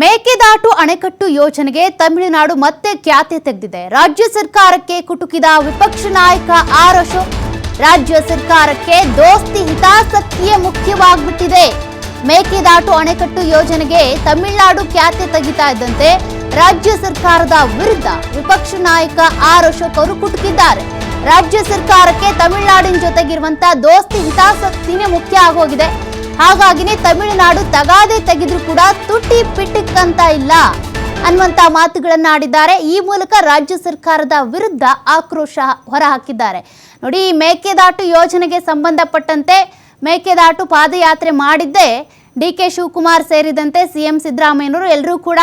ಮೇಕೆದಾಟು ಅಣೆಕಟ್ಟು ಯೋಜನೆಗೆ ತಮಿಳುನಾಡು ಮತ್ತೆ ಖ್ಯಾತೆ ತೆಗೆದಿದೆ. ರಾಜ್ಯ ಸರ್ಕಾರಕ್ಕೆ ಕುಟುಕಿದ ವಿಪಕ್ಷ ನಾಯಕ ಆರ್ ಅಶೋಕ್, ರಾಜ್ಯ ಸರ್ಕಾರಕ್ಕೆ ದೋಸ್ತಿ ಹಿತಾಸಕ್ತಿಯೇ ಮುಖ್ಯವಾಗ್ಬಿಟ್ಟಿದೆ. ಮೇಕೆದಾಟು ಅಣೆಕಟ್ಟು ಯೋಜನೆಗೆ ತಮಿಳುನಾಡು ಖ್ಯಾತೆ ತೆಗಿತಾ ಇದ್ದಂತೆ ರಾಜ್ಯ ಸರ್ಕಾರದ ವಿರುದ್ಧ ವಿಪಕ್ಷ ನಾಯಕ ಆರ್ ಅಶೋಕ್ ಅವರು ಕುಟುಕಿದ್ದಾರೆ. ರಾಜ್ಯ ಸರ್ಕಾರಕ್ಕೆ ತಮಿಳುನಾಡಿನ ಜೊತೆಗಿರುವಂತಹ ದೋಸ್ತಿ ಹಿತಾಸಕ್ತಿನೇ ಮುಖ್ಯ ಆಗೋಗಿದೆ. ಹಾಗಾಗಿನೇ ತಮಿಳುನಾಡು ತಗಾದೆ ತೆಗೆದ್ರು ಕೂಡ ತುಟಿ ಪಿಟ್ಟಕ್ಕಂತ ಇಲ್ಲ. ಅನ್ನುವಂತ ಮಾತುಗಳನ್ನ ಆಡಿದ್ದಾರೆ. ಈ ಮೂಲಕ ರಾಜ್ಯ ಸರ್ಕಾರದ ವಿರುದ್ಧ ಆಕ್ರೋಶ ಹೊರಹಾಕಿದ್ದಾರೆ. ನೋಡಿ ಈ ಮೇಕೆದಾಟು ಯೋಜನೆಗೆ ಸಂಬಂಧಪಟ್ಟಂತೆ ಮೇಕೆದಾಟು ಪಾದಯಾತ್ರೆ ಮಾಡಿದ್ದೇ ಡಿ ಕೆ ಶಿವಕುಮಾರ್ ಸೇರಿದಂತೆ ಸಿಎಂ ಸಿದ್ದರಾಮಯ್ಯನವರು ಎಲ್ಲರೂ ಕೂಡ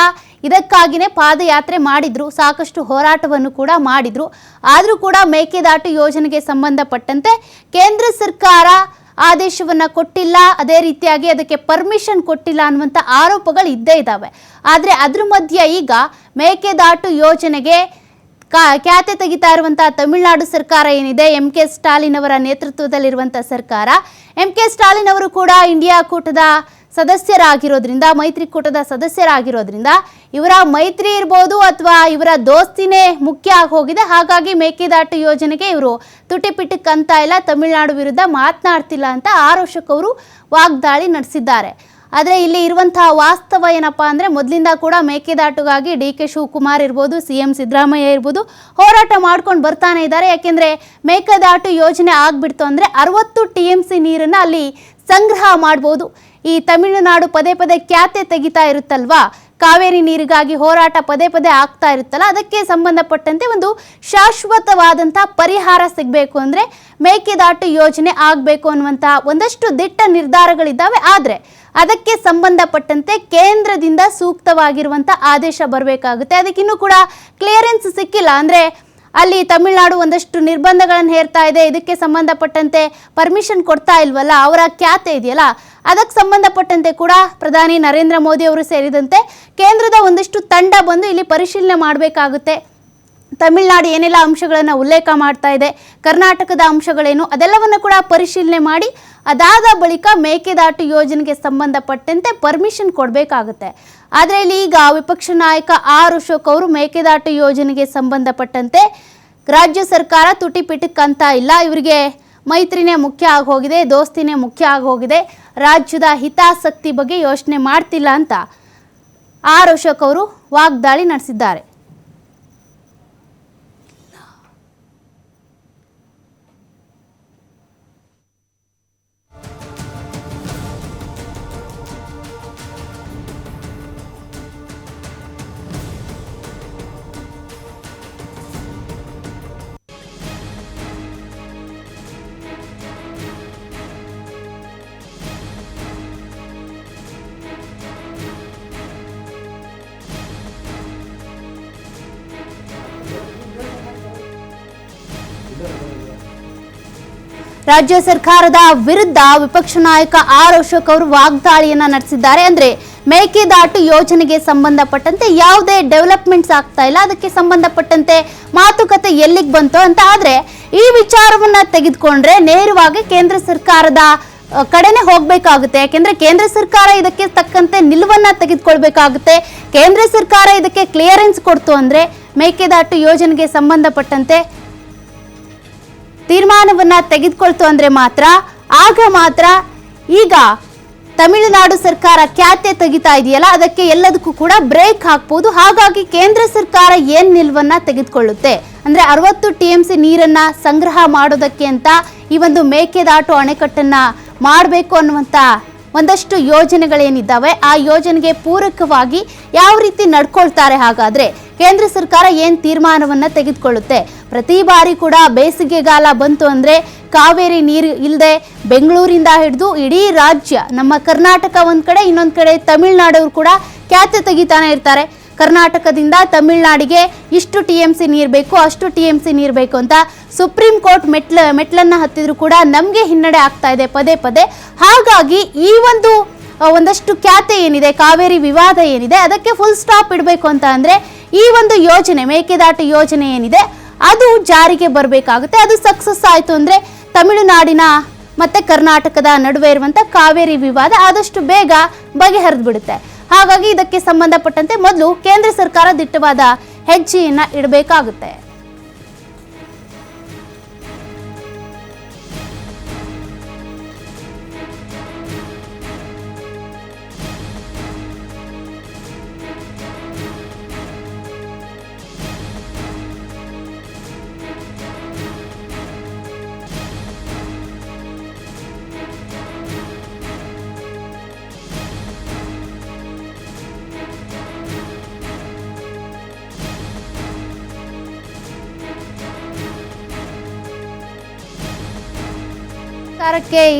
ಇದಕ್ಕಾಗಿಯೇ ಪಾದಯಾತ್ರೆ ಮಾಡಿದ್ರು. ಸಾಕಷ್ಟು ಹೋರಾಟವನ್ನು ಕೂಡ ಮಾಡಿದ್ರು. ಆದರೂ ಕೂಡ ಮೇಕೆದಾಟು ಯೋಜನೆಗೆ ಸಂಬಂಧಪಟ್ಟಂತೆ ಕೇಂದ್ರ ಸರ್ಕಾರ ಆದೇಶವನ್ನ ಕೊಟ್ಟಿಲ್ಲ. ಅದೇ ರೀತಿಯಾಗಿ ಅದಕ್ಕೆ ಪರ್ಮಿಷನ್ ಕೊಟ್ಟಿಲ್ಲ ಅನ್ನುವಂಥ ಆರೋಪಗಳು ಇದ್ದೇ ಇದ್ದಾವೆ ಆದರೆ ಅದ್ರ ಮಧ್ಯೆ ಈಗ ಮೇಕೆದಾಟು ಯೋಜನೆಗೆ ಖ್ಯಾತೆ ತೆಗಿತಾ ಇರುವಂತಹ ತಮಿಳುನಾಡು ಸರ್ಕಾರ ಏನಿದೆ? ಎಂ ಕೆ ಸ್ಟಾಲಿನ್ ಅವರ ನೇತೃತ್ವದಲ್ಲಿರುವಂಥ ಸರ್ಕಾರ. ಎಂ ಕೆ ಸ್ಟಾಲಿನ್ ಅವರು ಕೂಡ ಇಂಡಿಯಾ ಕೂಟದ ಸದಸ್ಯರಾಗಿರೋದ್ರಿಂದ, ಮೈತ್ರಿಕೂಟದ ಸದಸ್ಯರಾಗಿರೋದ್ರಿಂದ ಇವರ ಮೈತ್ರಿ ಇರ್ಬೋದು ಅಥವಾ ಇವರ ದೋಸ್ತಿನೇ ಮುಖ್ಯ ಆಗಿ ಹೋಗಿದೆ ಹಾಗಾಗಿ ಮೇಕೆದಾಟು ಯೋಜನೆಗೆ ಇವರು ತುಟಿ ಪಿಟಿಕ್ ಅಂತ ಇಲ್ಲ, ತಮಿಳುನಾಡು ವಿರುದ್ಧ ಮಾತನಾಡ್ತಿಲ್ಲ ಅಂತ ಆರ್ ಅವರು ವಾಗ್ದಾಳಿ ನಡೆಸಿದ್ದಾರೆ. ಆದರೆ ಇಲ್ಲಿ ಇರುವಂತಹ ವಾಸ್ತವ ಏನಪ್ಪಾ ಅಂದರೆ, ಮೊದಲಿಂದ ಕೂಡ ಮೇಕೆದಾಟುಗಾಗಿ ಡಿ ಕೆ ಶಿವಕುಮಾರ್ ಇರ್ಬೋದು, ಸಿ ಎಂ ಸಿದ್ದರಾಮಯ್ಯ ಇರ್ಬೋದು ಹೋರಾಟ ಮಾಡ್ಕೊಂಡು ಬರ್ತಾನೆ ಇದ್ದಾರೆ. ಯಾಕೆಂದರೆ ಮೇಕೆದಾಟು ಯೋಜನೆ ಆಗಿಬಿಡ್ತು ಅಂದರೆ ಅರವತ್ತು ಟಿ ಎಂ ಸಿ ನೀರನ್ನು ಅಲ್ಲಿ ಸಂಗ್ರಹ ಮಾಡ್ಬೋದು. ಈ ತಮಿಳುನಾಡು ಪದೇ ಪದೇ ಖ್ಯಾತೆ ತೆಗಿತಾ ಇರುತ್ತಲ್ವಾ? ಕಾವೇರಿ ನೀರಿಗಾಗಿ ಹೋರಾಟ ಪದೇ ಪದೇ ಆಗ್ತಾ ಇರುತ್ತಲ್ಲ, ಅದಕ್ಕೆ ಸಂಬಂಧಪಟ್ಟಂತೆ ಒಂದು ಶಾಶ್ವತವಾದಂಥ ಪರಿಹಾರ ಸಿಗಬೇಕು ಅಂದರೆ ಮೇಕೆದಾಟು ಯೋಜನೆ ಆಗಬೇಕು ಅನ್ನುವಂಥ ಒಂದಷ್ಟು ದಿಟ್ಟ ನಿರ್ಧಾರಗಳಿದ್ದಾವೆ. ಆದರೆ ಅದಕ್ಕೆ ಸಂಬಂಧಪಟ್ಟಂತೆ ಕೇಂದ್ರದಿಂದ ಸೂಕ್ತವಾಗಿರುವಂಥ ಆದೇಶ ಬರಬೇಕಾಗುತ್ತೆ. ಅದಕ್ಕಿನ್ನೂ ಕೂಡ ಕ್ಲಿಯರೆನ್ಸ್ ಸಿಕ್ಕಿಲ್ಲ. ಅಂದರೆ ಅಲ್ಲಿ ತಮಿಳುನಾಡು ಒಂದಷ್ಟು ನಿರ್ಬಂಧಗಳನ್ನು ಹೇರ್ತಾ ಇದೆ. ಇದಕ್ಕೆ ಸಂಬಂಧಪಟ್ಟಂತೆ ಪರ್ಮಿಷನ್ ಕೊಡ್ತಾ ಇಲ್ವಲ್ಲ, ಅವರ ಖ್ಯಾತೆ ಇದೆಯಲ್ಲ ಅದಕ್ಕೆ ಸಂಬಂಧಪಟ್ಟಂತೆ ಕೂಡ ಪ್ರಧಾನಿ ನರೇಂದ್ರ ಮೋದಿ ಅವರು ಸೇರಿದಂತೆ ಕೇಂದ್ರದ ಒಂದಿಷ್ಟು ತಂಡ ಬಂದು ಇಲ್ಲಿ ಪರಿಶೀಲನೆ ಮಾಡಬೇಕಾಗುತ್ತೆ. ತಮಿಳುನಾಡು ಏನೆಲ್ಲ ಅಂಶಗಳನ್ನು ಉಲ್ಲೇಖ ಮಾಡ್ತಾ ಇದೆ, ಕರ್ನಾಟಕದ ಅಂಶಗಳೇನು, ಅದೆಲ್ಲವನ್ನು ಕೂಡ ಪರಿಶೀಲನೆ ಮಾಡಿ, ಅದಾದ ಬಳಿಕ ಮೇಕೆದಾಟು ಯೋಜನೆಗೆ ಸಂಬಂಧಪಟ್ಟಂತೆ ಪರ್ಮಿಷನ್ ಕೊಡಬೇಕಾಗುತ್ತೆ. ಆದರೆ ಇಲ್ಲಿ ಈಗ ವಿಪಕ್ಷ ನಾಯಕ ಆರ್ ಅಶೋಕ್ ಅವರು ಮೇಕೆದಾಟು ಯೋಜನೆಗೆ ಸಂಬಂಧಪಟ್ಟಂತೆ ರಾಜ್ಯ ಸರ್ಕಾರ ತುಟಿ ಪಿಟಿಕ್ ಅಂತ ಇಲ್ಲ, ಇವರಿಗೆ ಮೈತ್ರಿನೇ ಮುಖ್ಯ ಆಗೋಗಿದೆ, ದೋಸ್ತಿನೇ ಮುಖ್ಯ ಆಗೋಗಿದೆ, ರಾಜ್ಯದ ಹಿತಾಸಕ್ತಿ ಬಗ್ಗೆ ಯೋಚನೆ ಮಾಡ್ತಿಲ್ಲ ಅಂತ ಆರ್ ಅಶೋಕ್ ಅವರು ವಾಗ್ದಾಳಿ ನಡೆಸಿದ್ದಾರೆ. ರಾಜ್ಯ ಸರ್ಕಾರದ ವಿರುದ್ಧ ವಿಪಕ್ಷ ನಾಯಕ ಆರ್ ಅಶೋಕ್ ಅವರು ವಾಗ್ದಾಳಿಯನ್ನ ನಡೆಸಿದ್ದಾರೆ. ಅಂದ್ರೆ ಮೇಕೆದಾಟು ಯೋಜನೆಗೆ ಸಂಬಂಧಪಟ್ಟಂತೆ ಯಾವುದೇ ಡೆವಲಪ್ಮೆಂಟ್ಸ್ ಆಗ್ತಾ ಇಲ್ಲ. ಅದಕ್ಕೆ ಸಂಬಂಧಪಟ್ಟಂತೆ ಮಾತುಕತೆ ಎಲ್ಲಿಗೆ ಬಂತು ಅಂತ ಆದ್ರೆ ಈ ವಿಚಾರವನ್ನ ತೆಗೆದುಕೊಂಡ್ರೆ ನೇರವಾಗಿ ಕೇಂದ್ರ ಸರ್ಕಾರದ ಕಡೆನೆ ಹೋಗ್ಬೇಕಾಗುತ್ತೆ. ಯಾಕೆಂದ್ರೆ ಕೇಂದ್ರ ಸರ್ಕಾರ ಇದಕ್ಕೆ ತಕ್ಕಂತೆ ನಿಲುವನ್ನ ತೆಗೆದುಕೊಳ್ಬೇಕಾಗುತ್ತೆ. ಕೇಂದ್ರ ಸರ್ಕಾರ ಇದಕ್ಕೆ ಕ್ಲಿಯರೆನ್ಸ್ ಕೊಡ್ತು ಅಂದ್ರೆ ಮೇಕೆದಾಟು ಯೋಜನೆಗೆ ಸಂಬಂಧಪಟ್ಟಂತೆ ತೀರ್ಮಾನವನ್ನ ತೆಗೆದುಕೊಳ್ತು ಅಂದ್ರೆ ಮಾತ್ರ, ಆಗ ಮಾತ್ರ ಈಗ ತಮಿಳುನಾಡು ಸರ್ಕಾರ ಖ್ಯಾತೆ ತೆಗಿತಾ ಇದೆಯಲ್ಲ, ಅದಕ್ಕೆ ಎಲ್ಲದಕ್ಕೂ ಕೂಡ ಬ್ರೇಕ್ ಹಾಕ್ಬೋದು. ಹಾಗಾಗಿ ಕೇಂದ್ರ ಸರ್ಕಾರ ಏನು ನಿಲ್ವನ್ನ ತೆಗೆದುಕೊಳ್ಳುತ್ತೆ? ಅಂದ್ರೆ ಅರವತ್ತು ಟಿ ಎಂ ಸಿ ನೀರನ್ನ ಸಂಗ್ರಹ ಮಾಡೋದಕ್ಕೆ ಅಂತ ಈ ಒಂದು ಮೇಕೆದಾಟು ಅಣೆಕಟ್ಟನ್ನ ಮಾಡಬೇಕು ಅನ್ನುವಂತ ಒಂದಷ್ಟು ಯೋಜನೆಗಳೇನಿದ್ದಾವೆ, ಆ ಯೋಜನೆಗೆ ಪೂರಕವಾಗಿ ಯಾವ ರೀತಿ ನಡ್ಕೊಳ್ತಾರೆ ಹಾಗಾದ್ರೆ? ಕೇಂದ್ರ ಸರ್ಕಾರ ಏನ್ ತೀರ್ಮಾನವನ್ನ ತೆಗೆದುಕೊಳ್ಳುತ್ತೆ? ಪ್ರತಿ ಬಾರಿ ಕೂಡ ಬೇಸಿಗೆಗಾಲ ಬಂತು ಅಂದ್ರೆ ಕಾವೇರಿ ನೀರು ಇಲ್ಲದೆ ಬೆಂಗಳೂರಿಂದ ಹಿಡಿದು ಇಡೀ ರಾಜ್ಯ, ನಮ್ಮ ಕರ್ನಾಟಕ ಒಂದ್ ಕಡೆ, ಇನ್ನೊಂದ್ ಕಡೆ ತಮಿಳ್ನಾಡವ್ರು ಕೂಡ ಖ್ಯಾತೆ ತೆಗಿತಾನೆ ಇರ್ತಾರೆ. ಕರ್ನಾಟಕದಿಂದ ತಮಿಳುನಾಡಿಗೆ ಇಷ್ಟು ಟಿ ಎಂ ಸಿ ನೀರು ಬೇಕು, ಅಷ್ಟು ಟಿ ಎಂ ಸಿ ನೀರು ಬೇಕು ಅಂತ ಸುಪ್ರೀಂ ಕೋರ್ಟ್ ಮೆಟ್ಲ, ಮೆಟ್ಲನ್ನ ಹತ್ತಿದ್ರು ಕೂಡ ನಮಗೆ ಹಿನ್ನಡೆ ಆಗ್ತಾ ಇದೆ ಪದೇ ಪದೇ. ಹಾಗಾಗಿ ಈ ಒಂದು ಒಂದಷ್ಟು ಖ್ಯಾತೆ ಏನಿದೆ, ಕಾವೇರಿ ವಿವಾದ ಏನಿದೆ, ಅದಕ್ಕೆ ಫುಲ್ ಸ್ಟಾಪ್ ಇಡಬೇಕು ಅಂತ ಅಂದರೆ ಈ ಒಂದು ಯೋಜನೆ, ಮೇಕೆದಾಟು ಯೋಜನೆ ಏನಿದೆ, ಅದು ಜಾರಿಗೆ ಬರಬೇಕಾಗುತ್ತೆ. ಅದು ಸಕ್ಸಸ್ ಆಯಿತು ಅಂದರೆ ತಮಿಳುನಾಡಿನ ಮತ್ತು ಕರ್ನಾಟಕದ ನಡುವೆ ಇರುವಂಥ ಕಾವೇರಿ ವಿವಾದ ಆದಷ್ಟು ಬೇಗ ಬಗೆಹರಿದು ಬಿಡುತ್ತೆ ಹಾಗಾಗಿ ಇದಕ್ಕೆ ಸಂಬಂಧಪಟ್ಟಂತೆ ಮೊದಲು ಕೇಂದ್ರ ಸರ್ಕಾರ ದಿಟ್ಟವಾದ ಹೆಜ್ಜೆಯನ್ನು ಇಡಬೇಕಾಗುತ್ತೆ. ಸರ್ಕಾರಕ್ಕೆ ಈ